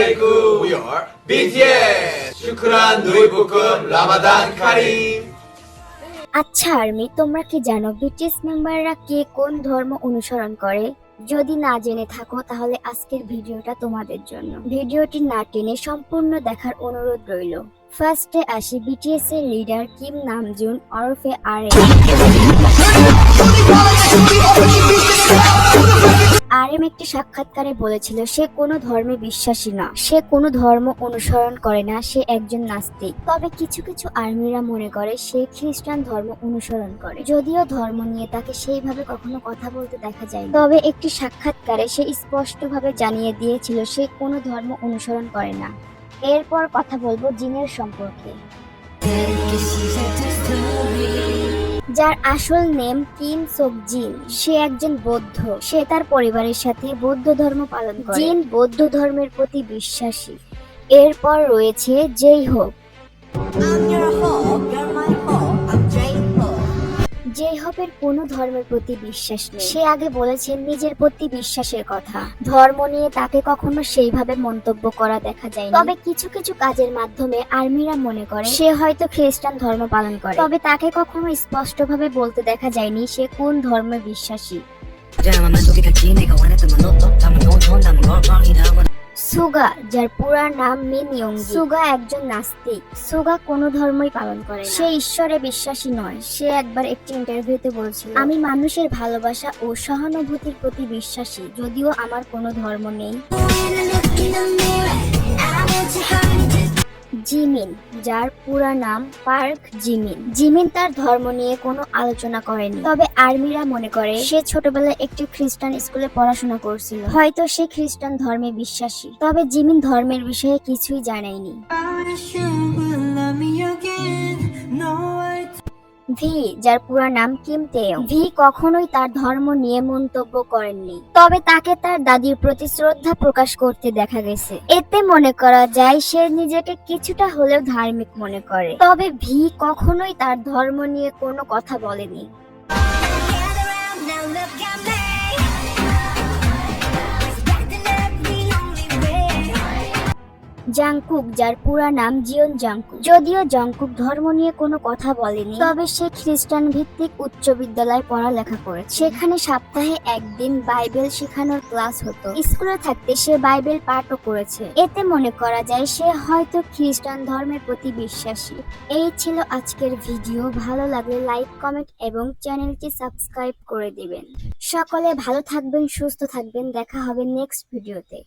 Assalamualaikum. We are BTS. Shukran Nuri Bukum Ramadan Kareem. আচ্ছা army তোমরা কি জানো বিটিএস মেম্বাররা কে কোন ধর্ম অনুসরণ করে যদি না জেনে থাকো তাহলে আজকের ভিডিওটা তোমাদের জন্য ভিডিওটি না টেনে সম্পূর্ণ দেখার অনুরোধ রইল ফার্স্টে আসি বিটিএস এর লিডার কিম নামজুন ওরফে আর আরএম একটি সাক্ষাৎকারে বলেছিল, সে কোনো ধর্মে বিশ্বাসী না সে কোনো ধর্ম অনুসরণ করে না। সে একজন নাস্তিক। তবে কিছু কিছু আর্মিরা মনে করে, সে খ্রিস্টান ধর্ম অনুসরণ করে। যদিও ধর্ম নিয়ে তাকে সেইভাবে কখনো কথা বলতে দেখা যায় তবে একটি সাক্ষাৎকারে সে স্পষ্টভাবে জানিয়ে দিয়েছিল, সে কোনো ধর্ম অনুসরণ করে না। এরপর কথা বলব জিনের সম্পর্কে। যার আসল নেম কিম সোক জিন। সে একজন বৌদ্ধ। সে তার পরিবারের সাথে বৌদ্ধ ধর্ম পালন করে। জিন বৌদ্ধ ধর্মের প্রতি বিশ্বাসী। এরপর রয়েছে যেই হোক যেই হোপের কোনো ধর্মের প্রতি বিশ্বাস নেই। সে আগে বলেছেন নিজের প্রতি বিশ্বাসের কথা। ধর্ম নিয়ে তাকে কখনো সেইভাবে মন্তব্য করা দেখা যায় তবে কিছু কিছু কাজের মাধ্যমে আর্মিরা মনে করে সে হয়তো খ্রিস্টান ধর্ম পালন করে। তবে তাকে কখনো স্পষ্টভাবে বলতে দেখা যায়নি সে কোন ধর্মে বিশ্বাসী। সুগা যার পুরা নাম মিন সুগা একজন নাস্তিক। সুগা কোনো ধর্মই পালন করে সে ঈশ্বরে বিশ্বাসী নয়। সে একবার একটি ইন্টারভিউতে বলছিল আমি মানুষের ভালোবাসা ও সহানুভূতির প্রতি বিশ্বাসী যদিও আমার কোনো ধর্ম নেই। জিমিন, যার পুরা নাম পার্ক জিমিন। জিমিন তার ধর্ম নিয়ে কোনো আলোচনা করেনি। তবে আর্মিরা মনে করে, সে ছোটবেলায় একটি খ্রিস্টান স্কুলে পড়াশোনা করছিল। হয়তো সে খ্রিস্টান ধর্মে বিশ্বাসী। তবে জিমিন ধর্মের বিষয়ে কিছুই জানায়নি। ভি, যার পুরো নাম কিম তেও ভি কখনোই তার ধর্ম নিয়ে মন্তব্য করেননি। তবে তাকে তার দাদির প্রতি শ্রদ্ধা প্রকাশ করতে দেখা গেছে। এতে মনে করা যায়, সে নিজেকে কিছুটা হলেও ধার্মিক মনে করে। তবে ভি কখনোই তার ধর্ম নিয়ে কোনো কথা বলেনি। জাংকুক, যার পুরা নাম জিয়ন জাংকুক। যদিও জাংকুক ধর্ম নিয়ে কোনো কথা বলেনি, তবে সে খ্রিস্টান ভিত্তিক উচ্চ বিদ্যালয়ে পড়ালেখা করেছে। সেখানে সপ্তাহে একদিন বাইবেল শেখানোর ক্লাস হতো। স্কুলে থাকতে সে বাইবেল পাঠও করেছে। এতে মনে করা যায় সে হয়তো খ্রিস্টান ধর্মের প্রতি বিশ্বাসী। এই ছিল আজকের ভিডিও। ভালো লাগলে লাইক, কমেন্ট এবং চ্যানেলটি সাবস্ক্রাইব করে দিবেন। সকলে ভালো থাকবেন, সুস্থ থাকবেন। দেখা হবে নেক্সট ভিডিওতে।